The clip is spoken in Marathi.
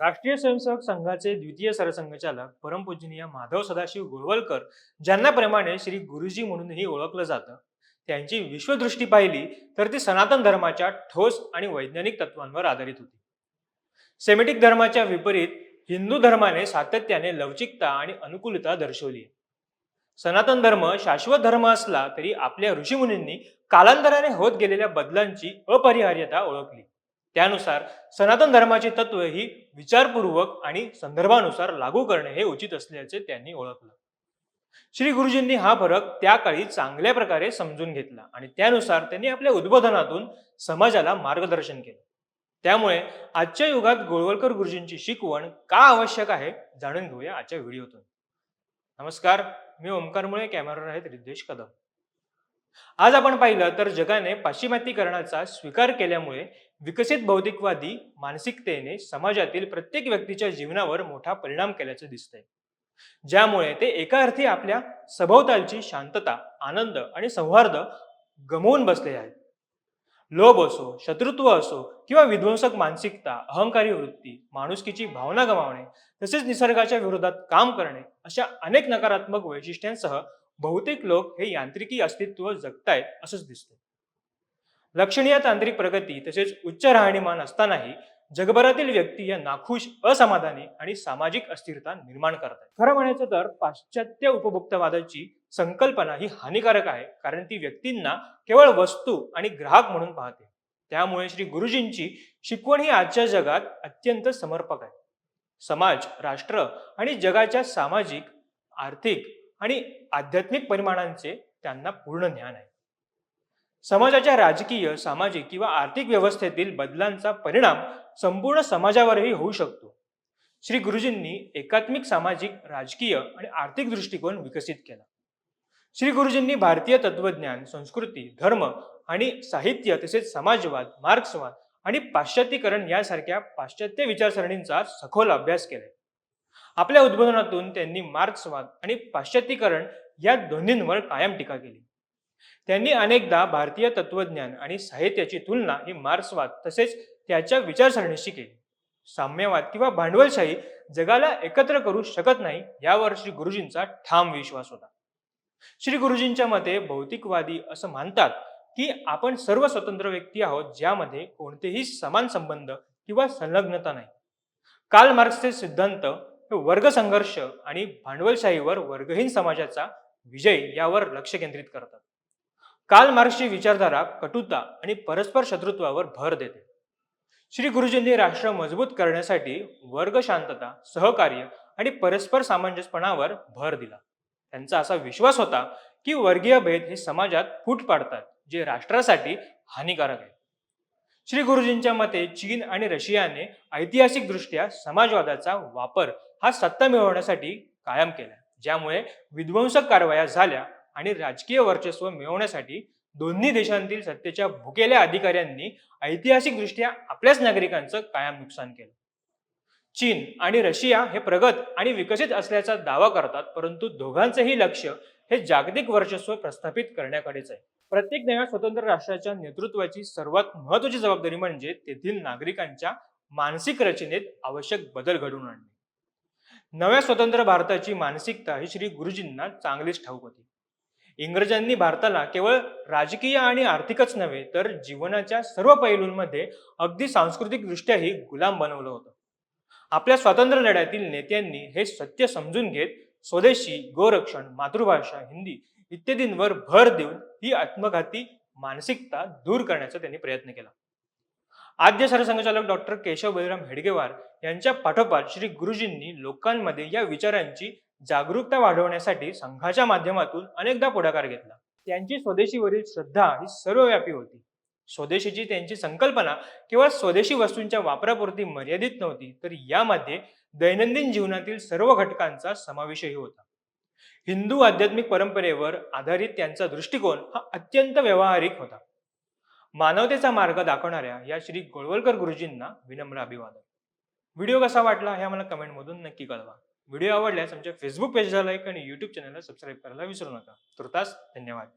राष्ट्रीय स्वयंसेवक संघाचे द्वितीय सरसंघचालक परमपूजनीय माधव सदाशिव गोळवलकर ज्यांना प्रेमाने श्री गुरुजी म्हणूनही ओळखलं जातं. त्यांची विश्वदृष्टी पाहिली तर ती सनातन धर्माच्या ठोस आणि वैज्ञानिक तत्वांवर आधारित होती. सेमेटिक धर्माच्या विपरीत हिंदू धर्माने सातत्याने लवचिकता आणि अनुकूलता दर्शवली. सनातन धर्म शाश्वत धर्म असला तरी आपल्या ऋषीमुनींनी कालांतराने होत गेलेल्या बदलांची अपरिहार्यता ओळखली. त्यानुसार सनातन धर्माची तत्व ही विचारपूर्वक आणि संदर्भानुसार लागू करणे हे उचित असल्याचे त्यांनी ओळखलं. श्री गुरुजींनी हा फरक त्या काळी चांगल्या प्रकारे समजून घेतला आणि त्यानुसार त्यांनी आपल्या उद्बोधनातून समाजाला मार्गदर्शन केलं. त्यामुळे आजच्या युगात गोळवलकर गुरुजींची शिकवण का आवश्यक आहे जाणून घेऊया आजच्या व्हिडिओतून. नमस्कार मी ओमकार मुळे कॅमेरावर आहेत रिद्देश कदम. आज आपण पाहिलं तर जगाने पाश्चिमात्यीकरणाचा स्वीकार केल्यामुळे विकसित बौद्धिकवादी मानसिकतेने समाजातील प्रत्येक व्यक्तीच्या जीवनावर मोठा परिणाम केल्याचे दिसतंय. ज्यामुळे ते एका अर्थी आपल्या सभोवतालची शांतता आनंद आणि सौहार्द गमवून बसले आहेत. लोभ असो शत्रुत्व असो किंवा विध्वंसक मानसिकता अहंकारी वृत्ती माणुसकीची भावना गमावणे तसेच निसर्गाच्या विरोधात काम करणे अशा अनेक नकारात्मक वैशिष्ट्यांसह बहुतेक लोक हे यांत्रिकी अस्तित्व जगतायत असंच दिसतं लक्षणीय तांत्रिक प्रगती तसेच उच्च राहणीमान असतानाही जगभरातील व्यक्ती या नाखुश असमाधानी आणि सामाजिक अस्थिरता निर्माण करतात खरं म्हणायचं तर पाश्चात्य उपभोक्तावादाची संकल्पना ही हानिकारक आहे कारण ती व्यक्तींना केवळ वस्तू आणि ग्राहक म्हणून पाहते. त्यामुळे श्री गुरुजींची शिकवण ही आजच्या जगात अत्यंत समर्पक आहे. समाज राष्ट्र आणि जगाच्या सामाजिक आर्थिक आणि आध्यात्मिक परिमाणांचे त्यांना पूर्ण ज्ञान आहे. समाजाच्या राजकीय सामाजिक किंवा आर्थिक व्यवस्थेतील बदलांचा परिणाम संपूर्ण समाजावरही होऊ शकतो. श्री गुरुजींनी एकात्मिक सामाजिक राजकीय आणि आर्थिक दृष्टिकोन विकसित केला. श्री गुरुजींनी भारतीय तत्वज्ञान संस्कृती धर्म आणि साहित्य तसेच समाजवाद मार्क्सवाद आणि पाश्चात्यकरण यासारख्या पाश्चात्य विचारसरणींचा सखोल अभ्यास केलाय आपल्या उद्बोधनातून त्यांनी मार्क्सवाद आणि पाश्चात्यीकरण या दोन्हींवर कायम टीका केली. त्यांनी अनेकदा भारतीय तत्वज्ञान आणि साहित्याची तुलना ही मार्क्सवाद तसेच त्याच्या विचारसरणीशी केली. साम्यवाद किंवा भांडवलशाही जगाला एकत्र करू शकत नाही यावर श्री गुरुजींचा ठाम विश्वास होता. श्री गुरुजींच्या मते भौतिकवादी असं मानतात की आपण सर्व स्वतंत्र व्यक्ती आहोत ज्यामध्ये कोणतेही समान संबंध किंवा संलग्नता नाही. काल मार्क्सचे सिद्धांत वर्ग संघर्ष आणि भांडवलशाहीवर वर्गहीन समाजाचा विजय यावर लक्ष केंद्रित करतात. काल मार्क्सची विचारधारा कटुता आणि परस्पर शत्रुत्वावर भर देते. श्री गुरुजींनी राष्ट्र मजबूत करण्यासाठी वर्ग शांतता सहकार्य आणि परस्पर सामंजस्यपणावर भर दिला. त्यांचा असा विश्वास होता की वर्गीय भेद हे समाजात फूट पाडतात जे राष्ट्रासाठी हानिकारक आहे. श्री गुरुजींच्या मते चीन आणि रशियाने ऐतिहासिकदृष्ट्या समाजवादाचा वापर हा सत्ता मिळवण्यासाठी कायम केला ज्यामुळे विध्वंसक कारवाया झाल्या आणि राजकीय वर्चस्व मिळवण्यासाठी दोन्ही देशांतील सत्तेच्या भुकेल्या अधिकाऱ्यांनी ऐतिहासिकदृष्ट्या आपल्याच नागरिकांचं कायम नुकसान केलं. चीन आणि रशिया हे प्रगत आणि विकसित असल्याचा दावा करतात परंतु दोघांचेही लक्ष हे जागतिक वर्चस्व प्रस्थापित करण्याकडेच आहे. प्रत्येक नव्या स्वतंत्र राष्ट्राच्या नेतृत्वाची सर्वात महत्वाची जबाबदारी म्हणजे तेथील नागरिकांच्या मानसिक रचनेत आवश्यक बदल घडवून आणणे. नव्या स्वतंत्र भारताची मानसिकता ही श्री गुरुजींना चांगलीच ठाऊक होती. इंग्रजांनी भारताला केवळ राजकीय आणि आर्थिकच नव्हे तर जीवनाच्या सर्व पैलूंमध्ये अगदी सांस्कृतिकदृष्ट्याही गुलाम बनवलं होतं. आपल्या स्वातंत्र्य लढ्यातील नेत्यांनी हे सत्य समजून घेत स्वदेशी गोरक्षण मातृभाषा हिंदी इत्यादींवर भर देऊन ही आत्मघाती मानसिकता दूर करण्याचा त्यांनी प्रयत्न केला. आद्य सरसंघचालक डॉक्टर केशव बळीराम हेडगेवार यांच्या पाठोपाठ श्री गुरुजींनी लोकांमध्ये या विचारांची जागरूकता वाढवण्यासाठी संघाच्या माध्यमातून अनेकदा पुढाकार घेतला. त्यांची स्वदेशीवरील श्रद्धा ही सर्वव्यापी होती. स्वदेशीची त्यांची संकल्पना केवळ स्वदेशी वस्तूंच्या वापरापुरती मर्यादित नव्हती तर यामध्ये दैनंदिन जीवनातील सर्व घटकांचा समावेशही होता. हिंदू आध्यात्मिक परंपरेवर आधारित त्यांचा दृष्टिकोन हा अत्यंत व्यावहारिक होता. मानवतेचा मार्ग दाखवणाऱ्या या श्री गोळवलकर गुरुजींना विनम्र अभिवादन. व्हिडिओ कसा वाटला हे आम्हाला कमेंटमधून नक्की कळवा. व्हिडिओ आवडल्यास आमच्या फेसबुक पेजला लाईक आणि युट्यूब चॅनलला सबस्क्राईब करायला विसरू नका. तुर्तास धन्यवाद.